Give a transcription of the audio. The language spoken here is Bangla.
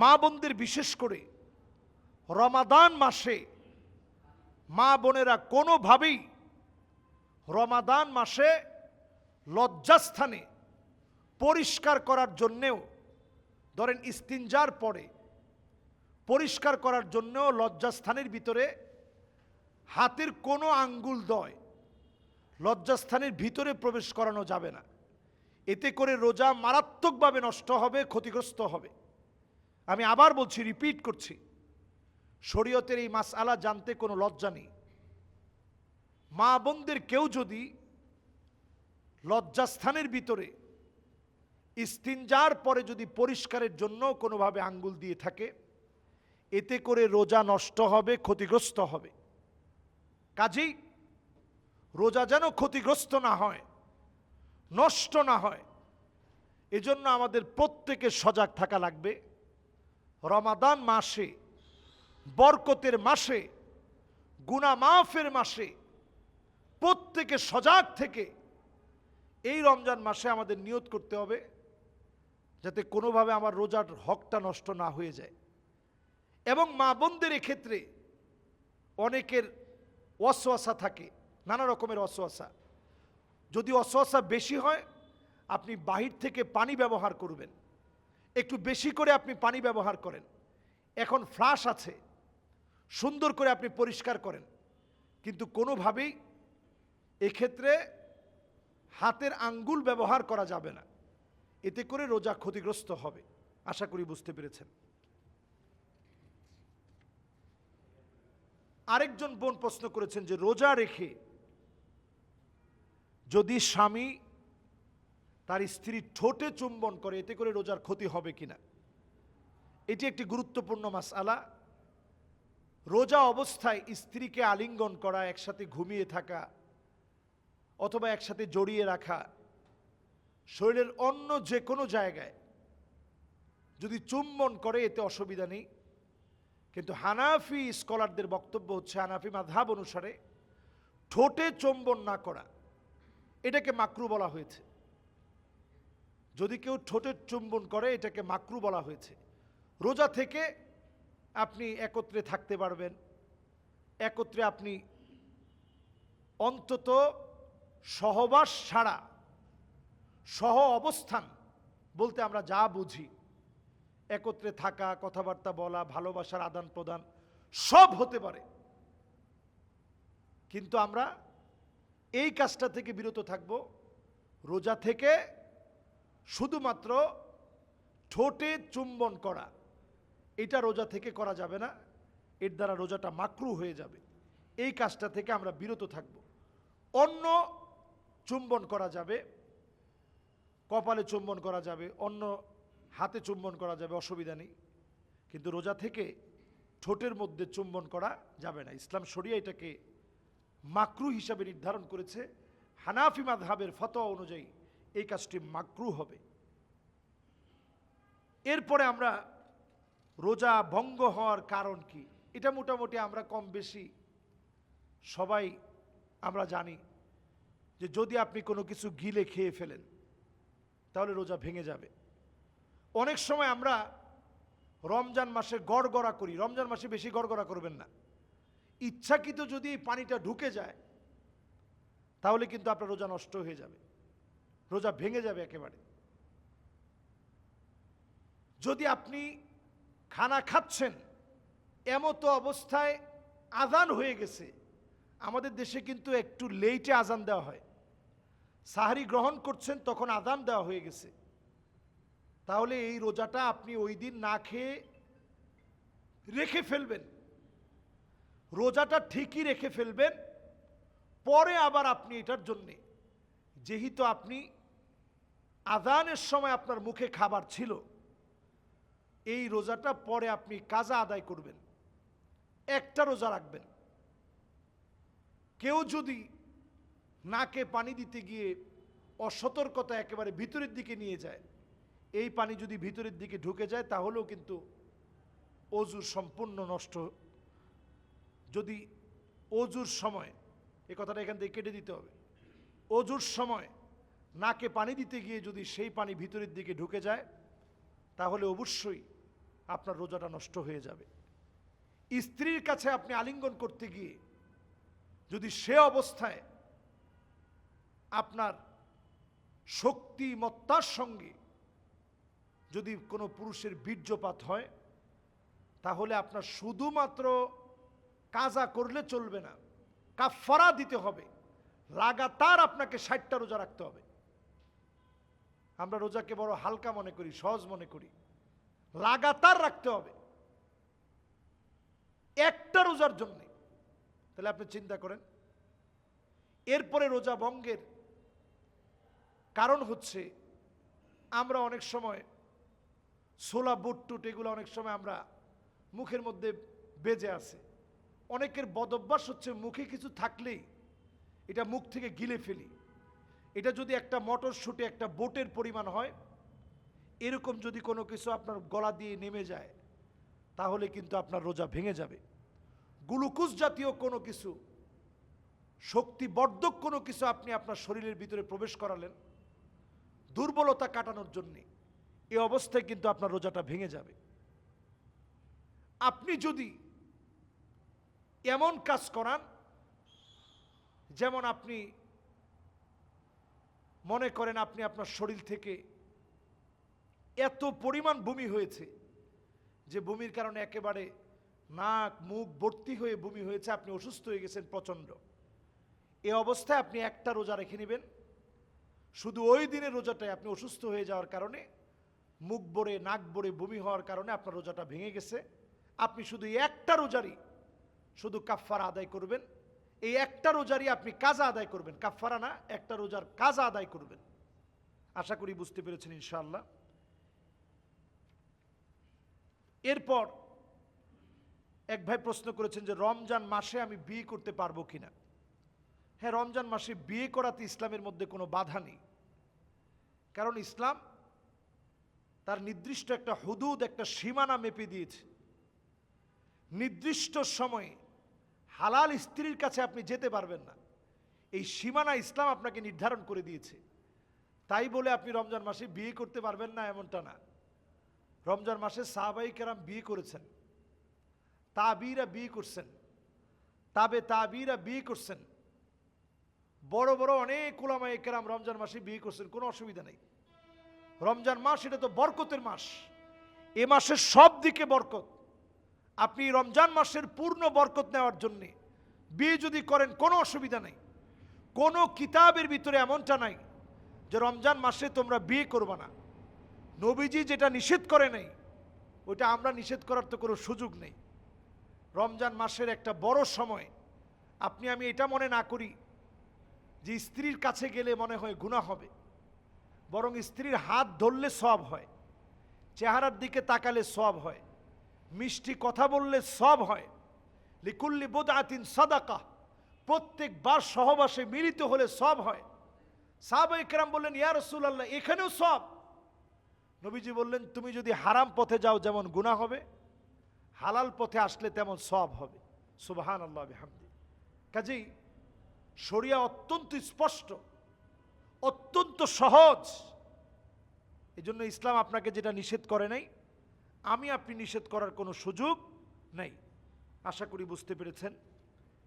মা বোনদের বিশেষ করে রমাদান মাসে মা বোনেরা কোনোভাবেই রমাদান মাসে লজ্জাস্থানে পরিষ্কার করার জন্যেও, ধরেন ইস্তিনজার পরে পরিষ্কার করার জন্যও লজ্জাস্থানের ভিতরে হাতের কোনো আঙ্গুল দয় লজ্জাস্থানের ভিতরে প্রবেশ করানো যাবে না। এতে করে রোজা মারাত্মকভাবে নষ্ট হবে, ক্ষতিগ্রস্ত হবে। আমি আবার বলছি রিপিট করছি। শরীয়তের এই মাস আলা জানতে কোনো লজ্জা নেই। মা বোনদের কেউ যদি লজ্জাস্থানের ভিতরে ইস্তিনজার পরে যদি পরিষ্কারের জন্য কোনোভাবে আঙ্গুল দিয়ে থাকে, এতে করে রোজা নষ্ট হবে, ক্ষতিগ্রস্ত হবে। কাজেই রোজা যেন ক্ষতিগ্রস্ত না হয়, নষ্ট না হয়, এজন্য আমাদের প্রত্যেকের সজাগ থাকা লাগবে। রমাদান মাসে, বরকতের মাসে গুনা মাফের মাসে প্রত্যেকে সজাগ থেকে এই রমজান মাসে আমাদের নিয়ত করতে হবে যাতে কোনোভাবে আমার রোজার হকটা নষ্ট না হয়ে যায়। এবং মা বোনদের এক্ষেত্রে অনেকের অসোয়াশা থাকে, নানা রকমের অসোয়াশা যদি অসোয়াশা বেশি হয়, আপনি বাহির থেকে পানি ব্যবহার করবেন। একটু বেশি করে আপনি পানি ব্যবহার করেন। এখন ফ্লাশ আছে, সুন্দর করে আপনি পরিষ্কার করেন। কিন্তু কোনোভাবেই এক্ষেত্রে হাতের আঙ্গুল ব্যবহার করা যাবে না। এতে করে রোজা ক্ষতিগ্রস্ত হবে। আশা করি বুঝতে পেরেছেন। আরেকজন বোন প্রশ্ন করেছেন যে রোজা রেখে যদি স্বামী তার স্ত্রী ঠোঁটে চুম্বন করে, এতে করে রোজার ক্ষতি হবে কিনা? এটি একটি গুরুত্বপূর্ণ মাস আলা রোজা অবস্থায় স্ত্রীকে আলিঙ্গন করা, একসাথে ঘুমিয়ে থাকা অথবা একসাথে জড়িয়ে রাখা, শরীরের অন্য যে কোনো জায়গায় যদি চুম্বন করে, এতে অসুবিধা নেই। কিন্তু হানাফি স্কলারদের বক্তব্য হচ্ছে, হানাফি মাধাব অনুসারে ঠোঁটে চুম্বন না করা, এটাকে মাকরু বলা হয়েছে। যদি কেউ ঠোঁটের চুম্বন করে, এটাকে মাকরু বলা হয়েছে। রোজা থেকে আপনি একত্রে থাকতে পারবেন। একত্রে আপনি অন্তত সহবাস ছাড়া, সহ অবস্থান বলতে আমরা যা বুঝি, একত্রে থাকা, কথাবার্তা বলা, ভালোবাসার আদান প্রদান, সব হতে পারে। কিন্তু আমরা এই কাজটা থেকে বিরত থাকব। রোজা থেকে শুধুমাত্র ঠোঁটে চুম্বন করা, এটা রোজা থেকে করা যাবে না, এর দ্বারা রোজাটা মাকরু হয়ে যাবে। এই কাজটা থেকে আমরা বিরত থাকব। অন্য চুম্বন করা যাবে, কপালে চুম্বন করা যাবে, অন্য হাতে চুম্বন করা যাবে, অসুবিধা নেই। কিন্তু রোজা থেকে ঠোঁটের মধ্যে চুম্বন করা যাবে না। ইসলাম শরিয়া এটাকে মাকরু হিসাবে নির্ধারণ করেছে। হানাফি মাযহাবের ফতোয়া অনুযায়ী। এই কাজটি মাকরু হবে। এরপরে আমরা রোজা ভঙ্গ হওয়ার কারণ কি? এটা মোটামুটি আমরা কম বেশি সবাই আমরা জানি যে যদি আপনি কোনো কিছু গিলে খেয়ে ফেলেন, তাহলে রোজা ভেঙে যাবে। অনেক সময় আমরা রমজান মাসে গড়গড়া করি। রমজান মাসে বেশি গড়গড়া করবেন না। ইচ্ছাকৃত যদি পানিটা ঢুকে যায়, তাহলে কিন্তু আপনার রোজা নষ্ট হয়ে যাবে। রোজা ভেঙে যাবে একেবারে। যদি আপনি খানা খাচ্ছেন, এমতো অবস্থায় আজান হয়ে গেছে, আমাদের দেশে কিন্তু একটু লেটে আজান দেওয়া হয়। সাহারি গ্রহণ করছেন, তখন আদান দেওয়া হয়ে গেছে। তাহলে এই রোজাটা আপনি ওই দিন না খেয়ে রেখে ফেলবেন। রোজাটা ঠিকই রেখে ফেলবেন, পরে আবার আপনি এটার জন্যে। যেহেতু আপনি আদানের সময় আপনার মুখে খাবার ছিল, এই রোজাটা পরে আপনি কাজা আদায় করবেন, একটা রোজা রাখবেন। কেউ যদি নাকে পানি দিতে গিয়ে অসতর্কতা একেবারে ভিতরের দিকে নিয়ে যায়, এই পানি যদি ভিতরের দিকে ঢুকে যায়, তাহলেও কিন্তু অজুর সম্পূর্ণ নষ্ট। যদি অজুর সময়, এ কথাটা এখান থেকে কেটে দিতে হবে, অজুর সময় নাকে পানি দিতে গিয়ে যদি সেই পানি ভিতরের দিকে ঢুকে যায়, তাহলে অবশ্যই আপনার রোজাটা নষ্ট হয়ে যাবে। স্ত্রীর কাছে আপনি আলিঙ্গন করতে গিয়ে যদি সে অবস্থায় আপনার শক্তিমত্তার সঙ্গে যদি কোনো পুরুষের বীর্যপাত হয়, তাহলে আপনার শুধুমাত্র কাজা করলে চলবে না কাফারা দিতে হবে, লাগাতার আপনাকে ষাটটা রোজা রাখতে হবে। আমরা রোজাকে বড় হালকা মনে করি, সহজ মনে করি। লাগাতার রাখতে হবে। একটা রোজার জন্য। তাহলে আপনি চিন্তা করেন, এরপরে রোজা ভঙ্গের কারণ হচ্ছে, আমরা অনেক সময় ছোলা, বুট, টুট, এগুলো অনেক সময় আমরা মুখের মধ্যে বেজে আছে। অনেকের বদভ্যাস হচ্ছে মুখে কিছু থাকলেই এটা মুখ থেকে গিলে ফেলি। এটা যদি একটা মটর শুটে একটা বোটের পরিমাণ হয়, এরকম যদি কোনো কিছু আপনার গলা দিয়ে নেমে যায়, তাহলে কিন্তু আপনার রোজা ভেঙে যাবে। গ্লুকোজ জাতীয় কোনো কিছু, শক্তিবর্ধক কোনো কিছু আপনি আপনার শরীরের ভিতরে প্রবেশ করালেন, দুর্বলতা কাটানোর জন্যে, এ অবস্থায় কিন্তু আপনার রোজাটা ভেঙে যাবে। আপনি যদি এমন কাজ করান, যেমন আপনি মনে করেন আপনি আপনার শরীর থেকে এত পরিমাণ বমি হয়েছে যে বমির কারণে একেবারে নাক, মুখ ভর্তি হয়ে বমি হয়েছে, আপনি অসুস্থ হয়ে গেছেন প্রচণ্ড। এ অবস্থায় আপনি একটা রোজা রেখে নেবেন। শুধু ওই দিনের রোজাটায় আপনি অসুস্থ হয়ে যাওয়ার কারণে, মুখ ভরে, নাক ভরে বমি হওয়ার কারণে আপনার রোজাটা ভেঙে গেছে। আপনি শুধু একটা রোজারই শুধু কাফফারা আদায় করবেন। এই একটা রোজারই আপনি কাজা আদায় করবেন, কাফফারা না, একটা রোজার কাজা আদায় করবেন। আশা করি বুঝতে পেরেছেন ইনশাআল্লাহ। এরপর এক ভাই প্রশ্ন করেছেন যে, রমজান মাসে আমি বিয়ে করতে পারব কিনা? হ্যাঁ রমজান মাসে বিয়ে করাতে ইসলামের মধ্যে কোনো বাধা নেই। কারণ ইসলাম তার নির্দিষ্ট একটা হুদুদ, একটা সীমানা মেপে দিয়েছে। নির্দিষ্ট সময়ে হালাল স্ত্রীর কাছে আপনি যেতে পারবেন না। এই সীমানা ইসলাম আপনাকে নির্ধারণ করে দিয়েছে। তাই বলে আপনি রমজান মাসে বিয়ে করতে পারবেন না এমনটা না। রমজান মাসে সাহাবাই কেরাম বিয়ে করেছেন। তাবিরা বিয়ে করছেন। তাবে তাবিরা বিয়ে করছেন। বড় বড় অনেক ওলামায়ে কেরাম রমজান মাসে বিয়ে করছেন, কোনো অসুবিধা নেই। রমজান মাস এটা তো বরকতের মাস। এ মাসের সব দিকে বরকত। আপনি রমজান মাসের পূর্ণ বরকত নেওয়ার জন্যে বিয়ে যদি করেন, কোনো অসুবিধা নেই। কোনো কিতাবের ভিতরে এমনটা নাই যে রমজান মাসে তোমরা বিয়ে করবে না। নবীজি যেটা নিষেধ করে নেই, ওইটা আমরা নিষেধ করার তো কোনো সুযোগ নেই। রমজান মাসের একটা বড় সময়। আপনি, আমি এটা মনে না করি যে স্ত্রীর কাছে গেলে মনে হয় গুণা হবে। বরং স্ত্রীর হাত ধরলে সব হয়, চেহারার দিকে তাকালে সব হয়। মিষ্টি কথা বললে সব হয়। লিকুল্লি বোদাতিন সাদাকা, প্রত্যেকবার সহবাসে মিলিত হলে সব হয়। সাহাবা ইকরাম বললেন, ইয়া রাসূলুল্লাহ, এখানেও সব? নবীজি বললেন, তুমি যদি হারাম পথে যাও, যেমন গুনাহ হবে, হালাল পথে আসলে তেমন সব হবে। সুবহান আল্লাহ হামদি কাজেই শরিয়া অত্যন্ত স্পষ্ট, অত্যন্ত সহজ। এজন্য ইসলাম আপনাকে যেটা নিষেধ করে নাই আমি আপনি নিষেধ করার কোনো সুযোগ নেই। আশা করি বুঝতে পেরেছেন।